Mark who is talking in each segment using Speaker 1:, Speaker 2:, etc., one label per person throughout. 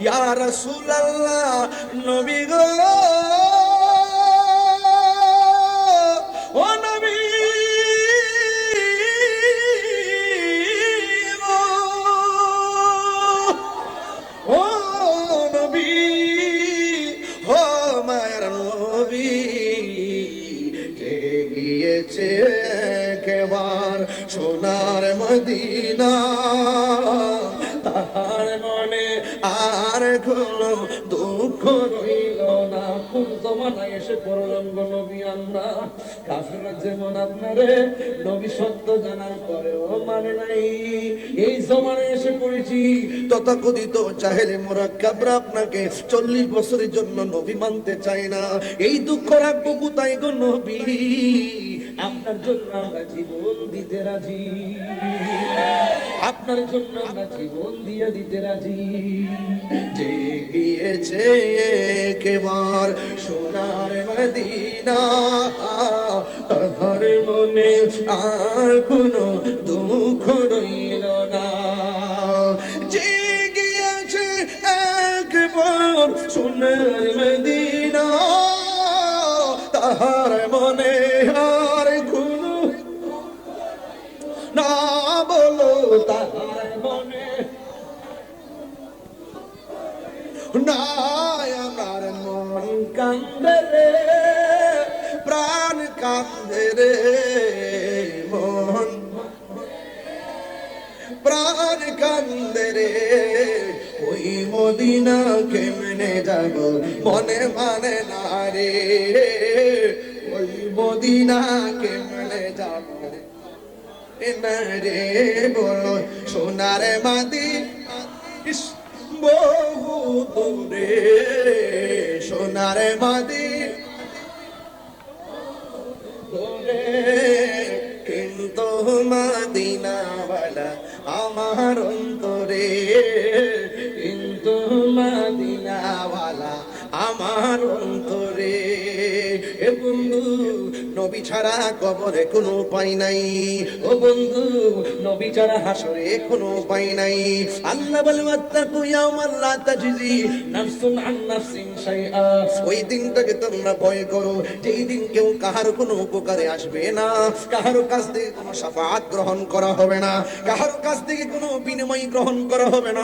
Speaker 1: ইয়া রাসূলুল্লাহ, নবী গো। ও নবী ও নবী, ও মায়ের নবী, কে গিয়েছে কেবার সোনার মদিনা? তাহার কোনো দুঃখ রইল না। কোন জমানায় এসে পড়লাম গো নবী আমরা? কাফেররা যেমন আপনারে, নবী সত্য জানার পরেও মানে নাই। এই জমানায় এসে পড়েছি। তথাকথিত চাহেলে মোরাক্কাবরা আপনাকে চল্লিশ বছরের জন্য নবী মানতে চায় না। এই দুঃখ রাখব কোথায় গো নবী? আপনার জন্য আমরা জীবন দিতে রাজি। আপনার জন্য আমরা জীবন দিয়ে দিতে রাজি। যে গিয়েছে কেবার সোনার মদিনা তাহার মনে আর কোনো দুঃখ রইল না। যে গিয়েছে একবার সোনার মদিনা তাহার মনে না আমার মন কান্দে রে, প্রাণ কান্দে রে মন। প্রাণ কান্দে রে, ওই মদিনা কেমনে যাব? মনে মানে না রে, ওই মদিনা কেমনে যাব? না রে বলো সোনার মাদি বহু দূরে সোনার মাদি কিন্তু মাদিনাওয়ালা আমার অন্তরে। কিন্তু মাদিনাওয়ালা আমার অন্তরে। এ বন্ধু নবী ছাড়া কবরে কোনো উপায় নাই। ও বন্ধু, নবী ছাড়া হাসরে কোনো উপায় নাই। আল্লাহ বলে, ওয়াত্তাকু ইয়াওমান লা তাজজি নাফসুন আন নাফসিন শাইআ। ওই দিনটাকে তোমরা ভয় করো। যেই দিন কেউ কাহার কোনো উপকারে আসবে না। কাহার কাছ থেকে কোনো শাফাআত গ্রহণ করা হবে না। কাহার কাছ থেকে কোনো বিনিময় গ্রহণ করা হবে না।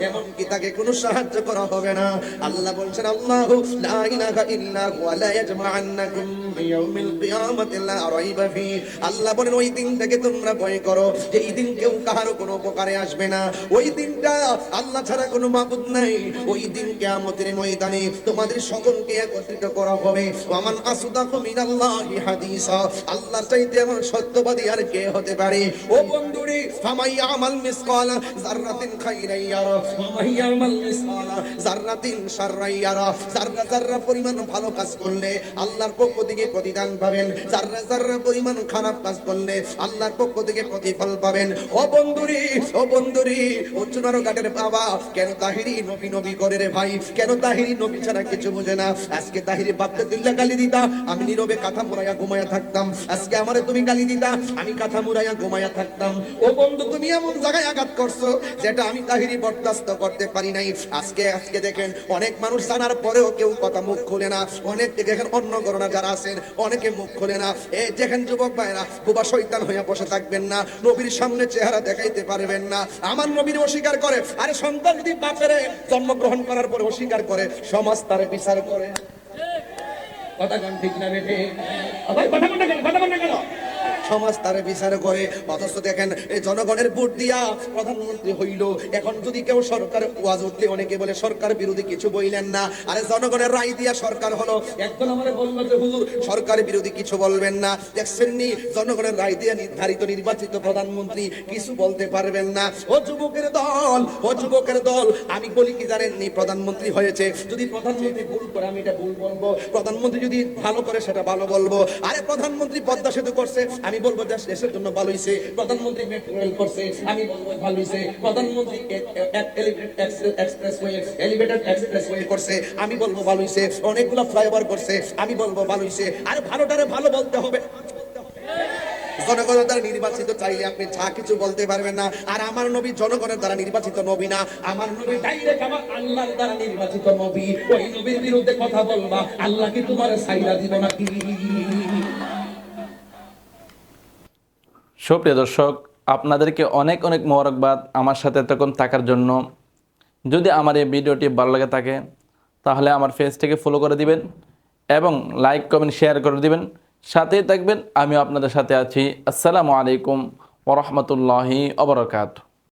Speaker 1: এমনকি তাকে কোনো সাহায্য করা হবে না। আল্লাহ বলছেন, আল্লাহু লা ইলাহা ইল্লা হুয়া, লা ইয়াজমা'আন্নাকুম আল্লাহ বলেন, ওই তোমরা ভয় করো। যে এই দিন কেউ কোনো উপকারে আসবে না। ওই দিনটা আল্লাহ ছাড়া কোনো মাবুদ নাই। ওই দিন কিয়ামতের ময়দানে তোমাদের সকলকে একত্রিত করা হবে। ওয়ামান আসদাকু মিনাল্লাহি হাদিসা। আল্লাহর চাইতে এমন সত্যবাদী আর কে হতে পারে? ও বন্ধুরে আমাল মিসকালা ফামাই আমাল মিসকালা ইয়ারা। যাররা যাররা পরিমাণ ভালো কাজ করলে আল্লাহর পক্ষ থেকে প্রতিদান পাবেন। যাররা যাররা পরিমাণ খারাপ কাজ করলে আল্লাহর পক্ষ থেকে প্রতিফল পাবেন। ও বন্ধুরি ও বন্ধুরি উচ্চনারো ঘাটের বাবা, কেন তাহিরি নবী নবী করে রে ভাই? কেন তাহিরি নবী ছাড়া কিছু বোঝে না? আজকে তাহিরি বাপকে তুল্লা গালি দিতা, আমি নীরবে কাঁথা মুড়াইয়া ঘুমাইয়া থাকতাম। আজকে আমারে তুমি গালি দিতা, আমি কাঁথা মুড়াইয়া ঘুমাইয়া থাকতাম। ও বন্ধু, তুমি এমন জায়গায় আঘাত করছ যেটা আমি তাহিরি বরদাস্ত করতে পারি নাই। আজকে আজকে দেখেন, অনেক মানুষ জানার পরেও কেউ কথা মুখ খুলে না। অনেক দেখেন অন্য গণনা যারা আছেন অনেকে মুখ খোলে না। এই যেখান যুবক ভাইরা, বুবা শৈতান হইয়া বসে থাকবেন না, নবীর সামনে চেহারা দেখাইতে পারবেন না। আমার নবীর অস্বীকার করে, আরে সন্তান যদি বাপেরে জন্মগ্রহণ করার পরে অস্বীকার করে, সমাজ তারে বিচার করে। কথা কোন ঠিক না বেঠে কথা কথা কথা কেন? সমাজ তারে বিচার করে। অথচ দেখেন, এই জনগণের ভোট দিয়া প্রধানমন্ত্রী হইল। এখন যদি কেউ সরকার ওয়াজ উঠলে অনেকে বলে, সরকার বিরোধী কিছু বইলেন না। আরে জনগণের রায় দিয়া সরকার হলো। একজন আমারে বলল যে, হুজুর, সরকার বিরোধী কিছু বলবেন না। দেখছেন নি, জনগণের রায় দিয়া নির্ধারিত নির্বাচিত প্রধানমন্ত্রী কিছু বলতে পারবেন না। ও যুবকের দল, ও যুবকের দল, আমি বলি কি জানেন নি, প্রধানমন্ত্রী হয়েছে। যদি প্রধানমন্ত্রী ভুল করে, আমি এটা ভুল বলব। প্রধানমন্ত্রী যদি ভালো করে, সেটা ভালো বলব। আরে প্রধানমন্ত্রী পদ্মা সেতু করছে, আমি বলব দেশ, দেশের জন্য ভালো হয়েছে প্রধানমন্ত্রী মেট্রো রেল করছে, আমি বলব ভালো হয়েছে প্রধানমন্ত্রী এলিভেটেড এক্সপ্রেসওয়ে করছে, আমি বলব ভালো হয়েছে অনেকগুলো ফ্লাইওভার করছে, আমি বলব ভালো হয়েছে আরে ভালোটারে ভালো বলতে হবে। জনগণের দ্বারা নির্বাচিত চাইলে আপনি যা কিছু বলতে পারবেন না, আর আমার নবী জনগণের দ্বারা নির্বাচিত নবী না, আমার নবী ডাইরেক্ট আমার আল্লাহর দ্বারা নির্বাচিত নবী, ওই নবীর বিরুদ্ধে কথা বলবা, আল্লাহ কি তোমার সাইরা দিব নাকি?
Speaker 2: সুপ্রিয় দর্শক, আপনাদেরকে অনেক অনেক মোবারকবাদ আমার সাথে তখন থাকার জন্য। যদি আমার এই ভিডিওটি ভালো লাগে থাকে, তাহলে আমার পেজটিকে ফলো করে দিবেন এবং লাইক কমেন্ট শেয়ার করে দিবেন। সাথেই থাকবেন আমি আপনাদের সাথে আছি। আসসালামু আলাইকুম ওরহমতুল্লাহি অবরকাত